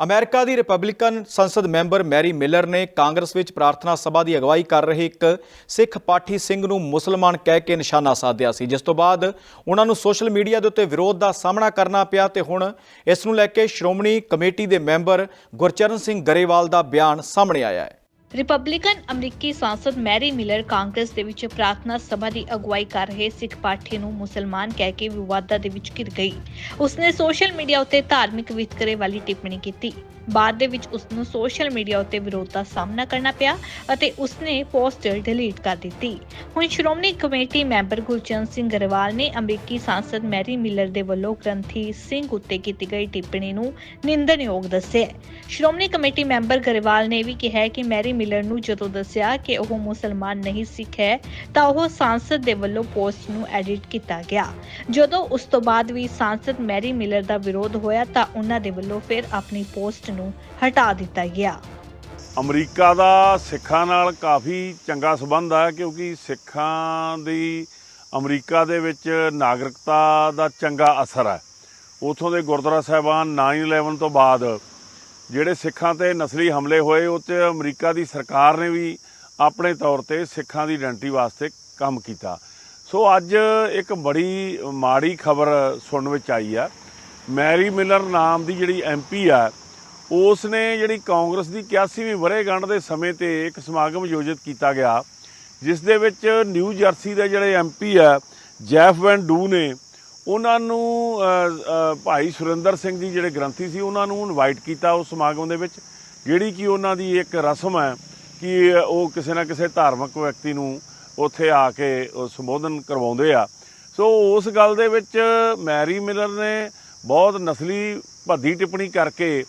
America ਦੀ Republican ਸੰਸਦ member Mary Miller ਨੇ ਕਾਂਗਰਸ ਵਿੱਚ ਪ੍ਰਾਰਥਨਾ ਸਭਾ ਦੀ ਅਗਵਾਈ ਕਰ ਰਹੇ ਇੱਕ ਸਿੱਖ ਪਾਠੀ ਸਿੰਘ ਨੂੰ ਮੁਸਲਮਾਨ ਕਹਿ ਕੇ ਨਿਸ਼ਾਨਾ ਸਾਧਿਆ ਸੀ। ਜਿਸ ਤੋਂ ਬਾਅਦ ਉਹਨਾਂ ਨੂੰ ਸੋਸ਼ਲ ਮੀਡੀਆ ਦੇ ਉੱਤੇ ਵਿਰੋਧ ਦਾ ਸਾਹਮਣਾ ਕਰਨਾ ਪਿਆ ਤੇ ਹੁਣ ਇਸ ਨੂੰ ਲੈ ਕੇ ਸ਼੍ਰੋਮਣੀ ਕਮੇਟੀ ਦੇ ਮੈਂਬਰ ਗੁਰਚਰਨ ਸਿੰਘ ਗਰੇਵਾਲ ਦਾ ਬਿਆਨ ਸਾਹਮਣੇ ਆਇਆ ਹੈ। ਰਿਪਬਲਿਕਨ ਅਮਰੀਕੀ ਸਾਂਸਦ ਮੈਰੀ ਮਿਲਰ ਕਾਂਗਰਸ ਦੇ ਵਿੱਚ ਪ੍ਰਾਰਥਨਾ ਸਭਾ ਦੀ ਅਗਵਾਈ ਕਰ ਰਹੇ ਸਿੱਖ ਪਾਠੀ ਨੂੰ ਮੁਸਲਮਾਨ ਕਹਿ ਕੇ ਵਿਵਾਦਾਂ ਦੇ ਵਿੱਚ ਘਿਰ ਗਈ ਉਸਨੇ ਸੋਸ਼ਲ ਮੀਡੀਆ ਉੱਤੇ ਧਾਰਮਿਕ ਵਿਤਕਰੇ ਵਾਲੀ ਟਿੱਪਣੀ ਕੀਤੀ ਬਾਅਦ ਦੇ ਵਿੱਚ ਉਸ ਨੂੰ ਸੋਸ਼ਲ ਮੀਡੀਆ ਉੱਤੇ ਵਿਰੋਧ ਦਾ ਸਾਹਮਣਾ ਕਰਨਾ ਪਿਆ ਅਤੇ ਉਸਨੇ ਪੋਸਟ ਡਿਲੀਟ ਕਰ ਦਿੱਤੀ ਹੁਣ ਸ਼੍ਰੋਮਣੀ ਕਮੇਟੀ ਮੈਂਬਰ ਗੁਰਚਰਨ ਸਿੰਘ ਗਰੇਵਾਲ ਨੇ ਅਮਰੀਕੀ ਸਾਂਸਦ ਮੈਰੀ ਮਿਲਰ ਦੇ ਵੱਲੋਂ ਗ੍ਰੰਥੀ ਸਿੰਘ ਉੱਤੇ ਕੀਤੀ ਗਈ ਟਿੱਪਣੀ ਨੂੰ ਨਿੰਦਣਯੋਗ ਦੱਸਿਆ ਸ਼੍ਰੋਮਣੀ ਕਮੇਟੀ ਮੈਂਬਰ ਗਰੇਵਾਲ ਨੇ ਵੀ ਕਿਹਾ ਕਿ ਮੈਰੀ ਮਿਲਰ ਨੂੰ ਜਦੋਂ ਦੱਸਿਆ ਕਿ ਉਹ ਮੁਸਲਮਾਨ ਨਹੀਂ ਸਿੱਖ ਹੈ ਤਾਂ ਉਹ ਸਾਂਸਦ ਦੇ ਵੱਲੋਂ ਪੋਸਟ ਨੂੰ ਐਡਿਟ ਕੀਤਾ ਗਿਆ। ਜਦੋਂ ਉਸ ਤੋਂ ਬਾਅਦ ਵੀ ਸਾਂਸਦ ਮੈਰੀ ਮਿਲਰ ਦਾ ਵਿਰੋਧ ਹੋਇਆ, ਤਾਂ ਉਹਨਾਂ ਦੇ ਵੱਲੋਂ ਫਿਰ ਆਪਣੀ ਪੋਸਟ ਨੂੰ ਹਟਾ ਦਿੱਤਾ ਗਿਆ। ਅਮਰੀਕਾ ਦਾ ਸਿੱਖਾਂ ਨਾਲ ਕਾਫੀ ਚੰਗਾ ਸਬੰਧ ਹੈ ਕਿਉਂਕਿ ਸਿੱਖਾਂ ਦੀ ਅਮਰੀਕਾ ਦੇ ਵਿੱਚ ਨਾਗਰਿਕਤਾ ਦਾ ਚੰਗਾ ਅਸਰ ਹੈ ਉਥੋਂ ਦੇ ਗੁਰਦੁਆਰਾ ਸਾਹਿਬਾਨ 9/11 ਤੋਂ ਬਾਅਦ ਜਿਹੜੇ ਸਿੱਖਾਂ ਤੇ ਨਸਲੀ ਹਮਲੇ ਹੋਏ, ਉਹ ਤੇ ਅਮਰੀਕਾ ਦੀ ਸਰਕਾਰ ਨੇ ਵੀ ਆਪਣੇ ਤੌਰ ਤੇ ਸਿੱਖਾਂ ਦੀ ਆਇਡੈਂਟੀ ਵਾਸਤੇ ਕੰਮ ਕੀਤਾ। ਸੋ ਅੱਜ ਇੱਕ ਬੜੀ ਮਾੜੀ ਖਬਰ ਸੁਣਨ ਵਿੱਚ ਆਈ ਆ। ਮੈਰੀ ਮਿਲਰ ਨਾਮ ਦੀ ਜਿਹੜੀ ਐਮਪੀ ਆ ਉਸ ਨੇ ਜਿਹੜੀ ਕਾਂਗਰਸ ਦੀ 81ਵੀਂ ਵਰ੍ਹੇਗੰਢ ਦੇ ਸਮੇਂ ਤੇ ਇੱਕ ਸਮਾਗਮ ਆਯੋਜਿਤ ਕੀਤਾ ਗਿਆ, ਜਿਸ ਦੇ ਵਿੱਚ ਨਿਊ ਜਰਸੀ ਦੇ ਜਿਹੜੇ ਐਮਪੀ ਆ, ਜੈਫ ਵੈਨ ਡੂ ਨੇ ਉਹਨਾਂ ਨੂੰ ਭਾਈ ਸੁਰਿੰਦਰ ਸਿੰਘ ਜੀ ਜਿਹੜੇ ਗ੍ਰੰਥੀ ਸੀ, ਉਹਨਾਂ ਨੂੰ ਇਨਵਾਈਟ ਕੀਤਾ ਉਸ ਸਮਾਗਮ ਦੇ ਵਿੱਚ, ਜਿਹੜੀ ਕਿ ਉਹਨਾਂ ਦੀ ਇੱਕ ਰਸਮ ਹੈ ਕਿ ਉਹ ਕਿਸੇ ਨਾ ਕਿਸੇ ਧਾਰਮਿਕ ਵਿਅਕਤੀ ਨੂੰ ਉੱਥੇ ਆ ਕੇ ਸੰਬੋਧਨ ਕਰਵਾਉਂਦੇ ਆ। ਸੋ ਉਸ ਗੱਲ ਦੇ ਵਿੱਚ ਮੈਰੀ ਮਿਲਰ ਨੇ ਬਹੁਤ ਨਸਲੀ ਭੱਦੀ ਟਿੱਪਣੀ ਕਰਕੇ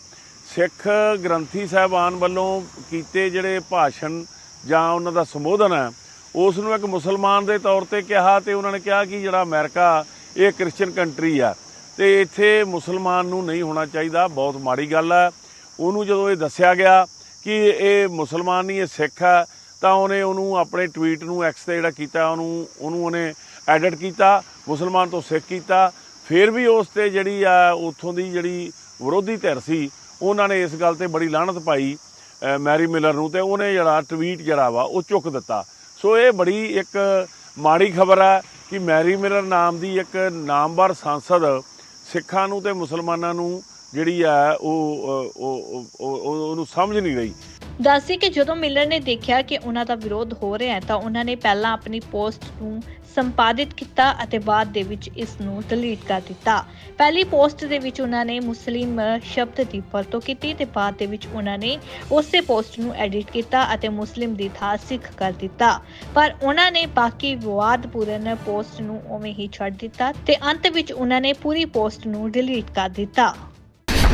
ਸਿੱਖ ਗ੍ਰੰਥੀ ਸਾਹਿਬਾਨ ਵੱਲੋਂ ਕੀਤੇ ਜਿਹੜੇ ਭਾਸ਼ਣ ਜਾਂ ਉਹਨਾਂ ਦਾ ਸੰਬੋਧਨ ਹੈ, ਉਸ ਨੂੰ ਇੱਕ ਮੁਸਲਮਾਨ ਦੇ ਤੌਰ ਤੇ ਕਿਹਾ ਤੇ ਉਹਨਾਂ ਨੇ ਕਿਹਾ ਕਿ ਜਿਹੜਾ ਅਮਰੀਕਾ ਇਹ ਕ੍ਰਿਸਚੀਅਨ ਕੰਟਰੀ ਆ। ਤੇ ਇੱਥੇ ਮੁਸਲਮਾਨ ਨੂੰ ਨਹੀਂ ਹੋਣਾ ਚਾਹੀਦਾ, ਬਹੁਤ ਮਾੜੀ ਗੱਲ ਹੈ ਉਹਨੂੰ ਜਦੋਂ ਇਹ ਦੱਸਿਆ ਗਿਆ ਕਿ ਇਹ ਮੁਸਲਮਾਨ ਨਹੀਂ, ਇਹ ਸਿੱਖ ਹੈ ਤਾਂ ਉਹਨੇ ਉਹਨੂੰ ਆਪਣੇ ਟਵੀਟ ਨੂੰ ਐਕਸ ਤੇ ਜਿਹੜਾ ਕੀਤਾ, ਉਹਨੂੰ ਉਹਨੂੰ ਉਹਨੇ ਐਡਿਟ ਕੀਤਾ, ਮੁਸਲਮਾਨ ਤੋਂ ਸਿੱਖ ਕੀਤਾ। ਫਿਰ ਵੀ ਉਸ ਤੇ ਜਿਹੜੀ ਆ, ਉੱਥੋਂ ਦੀ ਜਿਹੜੀ ਵਿਰੋਧੀ ਧਿਰ ਸੀ, ਉਹਨਾਂ ਨੇ ਇਸ ਗੱਲ ਤੇ ਬੜੀ ਲਾਹਣਤ ਪਾਈ ਮੈਰੀ ਮਿਲਰ ਨੂੰ, ਤੇ ਉਹਨੇ ਜਿਹੜਾ ਟਵੀਟ ਜਿਹੜਾ ਵਾ, ਉਹ ਚੁੱਕ ਦਿੱਤਾ। ਸੋ ਇਹ ਬੜੀ ਇੱਕ ਮਾੜੀ ਖਬਰ ਹੈ ਕਿ ਮੈਰੀ ਮਿਰਰ ਨਾਮ ਦੀ ਇੱਕ ਨਾਮਵਰ ਸੰਸਦ ਸਿੱਖਾਂ ਨੂੰ ਤੇ ਮੁਸਲਮਾਨਾਂ ਨੂੰ ਜਿਹੜੀ ਆ ਉਹ- ਉਹਨੂੰ ਸਮਝ ਨਹੀਂ ਰਹੀ। ਦੱਸੀ ਕਿ ਜਦੋਂ ਮਿਲਰ ਨੇ ਦੇਖਿਆ ਕਿ ਉਹਨਾਂ ਦਾ ਵਿਰੋਧ ਹੋ ਰਿਹਾ ਹੈ, ਤਾਂ ਉਹਨਾਂ ਨੇ ਪਹਿਲਾਂ ਆਪਣੀ ਪੋਸਟ ਨੂੰ ਸੰਪਾਦਿਤ ਕੀਤਾ ਅਤੇ ਬਾਅਦ ਦੇ ਵਿੱਚ ਇਸ ਨੂੰ ਡਿਲੀਟ ਕਰ ਦਿੱਤਾ। ਪਹਿਲੀ ਪੋਸਟ ਦੇ ਵਿੱਚ ਉਹਨਾਂ ਨੇ ਮੁਸਲਿਮ ਸ਼ਬਦ ਦੀ ਵਰਤੋਂ ਕੀਤੀ ਤੇ ਬਾਅਦ ਦੇ ਵਿੱਚ ਉਹਨਾਂ ਨੇ ਉਸੇ ਪੋਸਟ ਨੂੰ ਐਡਿਟ ਕੀਤਾ ਅਤੇ ਮੁਸਲਿਮ ਦੀ ਥਾਂ ਸਿੱਖ ਕਰ ਦਿੱਤਾ। ਪਰ ਉਹਨਾਂ ਨੇ ਬਾਕੀ ਵਿਵਾਦਪੂਰਨ ਪੋਸਟ ਨੂੰ ਉਵੇਂ ਹੀ ਛੱਡ ਦਿੱਤਾ ਤੇ ਅੰਤ ਵਿੱਚ ਉਹਨਾਂ ਨੇ ਪੂਰੀ ਪੋਸਟ ਨੂੰ ਡਿਲੀਟ ਕਰ ਦਿੱਤਾ।